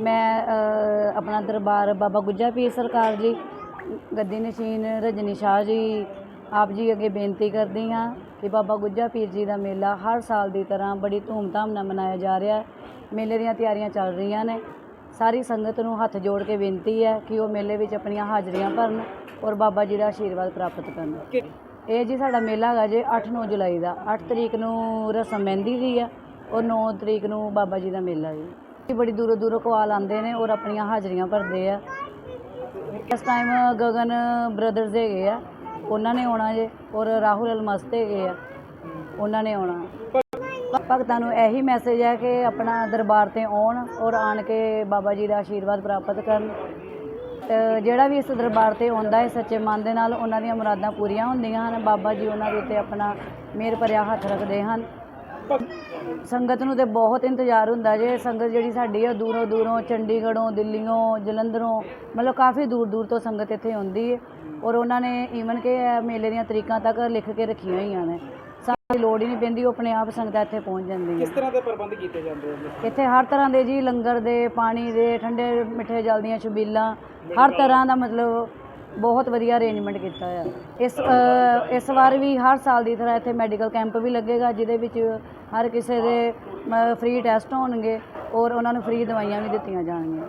ਮੈਂ ਆਪਣਾ ਦਰਬਾਰ ਬਾਬਾ ਗੁੱਜਾ ਪੀਰ ਸਰਕਾਰ ਜੀ, ਗੱਦੀ ਨਸ਼ੀਨ ਰਜਨੀ ਸ਼ਾਹ ਜੀ, ਆਪ ਜੀ ਅੱਗੇ ਬੇਨਤੀ ਕਰਦੀ ਹਾਂ ਕਿ ਬਾਬਾ ਗੁੱਜਾ ਪੀਰ ਜੀ ਦਾ ਮੇਲਾ ਹਰ ਸਾਲ ਦੀ ਤਰ੍ਹਾਂ ਬੜੀ ਧੂਮਧਾਮ ਨਾਲ ਮਨਾਇਆ ਜਾ ਰਿਹਾ ਮੇਲੇ ਦੀਆਂ ਤਿਆਰੀਆਂ ਚੱਲ ਰਹੀਆਂ ਨੇ। ਸਾਰੀ ਸੰਗਤ ਨੂੰ ਹੱਥ ਜੋੜ ਕੇ ਬੇਨਤੀ ਹੈ ਕਿ ਉਹ ਮੇਲੇ ਵਿੱਚ ਆਪਣੀਆਂ ਹਾਜ਼ਰੀਆਂ ਭਰਨ ਔਰ ਬਾਬਾ ਜੀ ਦਾ ਆਸ਼ੀਰਵਾਦ ਪ੍ਰਾਪਤ ਕਰਨ। ਇਹ ਜੀ ਸਾਡਾ ਮੇਲਾ ਹੈਗਾ ਜੇ 8-9 ਜੁਲਾਈ ਦਾ। 8 ਤਰੀਕ ਨੂੰ ਰਸਮ ਮਹਿੰਦੀ ਦੀ ਆ, ਔਰ 9 ਤਰੀਕ ਨੂੰ ਬਾਬਾ ਜੀ ਦਾ ਮੇਲਾ ਜੀ। ਬੜੀ ਦੂਰੋਂ ਦੂਰੋਂ ਕਵਾਲ ਆਉਂਦੇ ਨੇ ਔਰ ਆਪਣੀਆਂ ਹਾਜ਼ਰੀਆਂ ਭਰਦੇ ਆ। ਇਸ ਟਾਈਮ ਗਗਨ ਬ੍ਰਦਰਸ ਹੈਗੇ ਆ, ਉਹਨਾਂ ਨੇ ਆਉਣਾ ਜੇ, ਔਰ ਰਾਹੁਲ ਅਲਮਸਤ ਹੈਗੇ ਆ, ਉਹਨਾਂ ਨੇ ਆਉਣਾ। ਭਗਤਾਂ ਨੂੰ ਇਹੀ ਮੈਸੇਜ ਹੈ ਕਿ ਆਪਣਾ ਦਰਬਾਰ ਤੇ ਆਉਣ ਔਰ ਆਣ ਕੇ ਬਾਬਾ ਜੀ ਦਾ ਆਸ਼ੀਰਵਾਦ ਪ੍ਰਾਪਤ ਕਰਨ। ਜਿਹੜਾ ਵੀ ਇਸ ਦਰਬਾਰ ਤੇ ਆਉਂਦਾ ਹੈ, ਸੱਚੇ ਮਨ ਦੇ ਨਾਲ ਉਹਨਾਂ ਦੀਆਂ ਮੁਰਾਦਾਂ ਪੂਰੀਆਂ ਹੁੰਦੀਆਂ ਹਨ। ਬਾਬਾ ਜੀ ਉਹਨਾਂ ਦੇ ਉੱਤੇ ਆਪਣਾ ਮਿਹਰ ਭਰਿਆ ਹੱਥ ਰੱਖਦੇ ਹਨ। ਸੰਗਤ ਨੂੰ ਤੇ ਬਹੁਤ ਇੰਤਜ਼ਾਰ ਹੁੰਦਾ ਜੇ ਸੰਗਤ ਜਿਹੜੀ ਸਾਡੀ ਹੈ ਦੂਰੋਂ ਦੂਰੋਂ ਚੰਡੀਗੜ੍ਹੋਂ ਦਿੱਲੀੋਂ ਜਲੰਧਰੋਂ ਮਤਲਬ ਕਾਫੀ ਦੂਰ ਦੂਰ ਤੋਂ ਸੰਗਤ ਇੱਥੇ ਆਉਂਦੀ ਹੈ ਔਰ ਉਹਨਾਂ ਨੇ ਈਵਨ ਕਿ ਮੇਲੇ ਦੀਆਂ ਤਰੀਕਾਂ ਤੱਕ ਲਿਖ ਕੇ ਰੱਖੀਆਂ ਹੋਈਆਂ ਨੇ। ਸਾਨੂੰ ਲੋੜ ਹੀ ਨਹੀਂ ਪੈਂਦੀ ਉਹ ਆਪਣੇ ਆਪ ਸੰਗਤਾਂ ਇੱਥੇ ਪਹੁੰਚ ਜਾਂਦੀਆਂ ਕਿਸ ਤਰ੍ਹਾਂ ਦੇ ਪ੍ਰਬੰਧ ਕੀਤੇ ਜਾਂਦੇ ਜੀ? ਇੱਥੇ ਹਰ ਤਰ੍ਹਾਂ ਦੇ ਜੀ ਲੰਗਰ ਦੇ ਪਾਣੀ ਦੇ ਠੰਡੇ ਮਿੱਠੇ ਜਲ ਦੀਆਂ ਛਬੀਲਾਂ ਹਰ ਤਰ੍ਹਾਂ ਦਾ ਮਤਲਬ ਬਹੁਤ ਵਧੀਆ ਅਰੇਂਜਮੈਂਟ ਕੀਤਾ ਹੋਇਆ। ਇਸ ਇਸ ਵਾਰ ਵੀ ਹਰ ਸਾਲ ਦੀ ਤਰ੍ਹਾਂ ਇੱਥੇ ਮੈਡੀਕਲ ਕੈਂਪ ਵੀ ਲੱਗੇਗਾ, ਜਿਹਦੇ ਵਿੱਚ ਹਰ ਕਿਸੇ ਦੇ ਫ੍ਰੀ ਟੈਸਟ ਹੋਣਗੇ ਔਰ ਉਹਨਾਂ ਨੂੰ ਫ੍ਰੀ ਦਵਾਈਆਂ ਵੀ ਦਿੱਤੀਆਂ ਜਾਣਗੀਆਂ।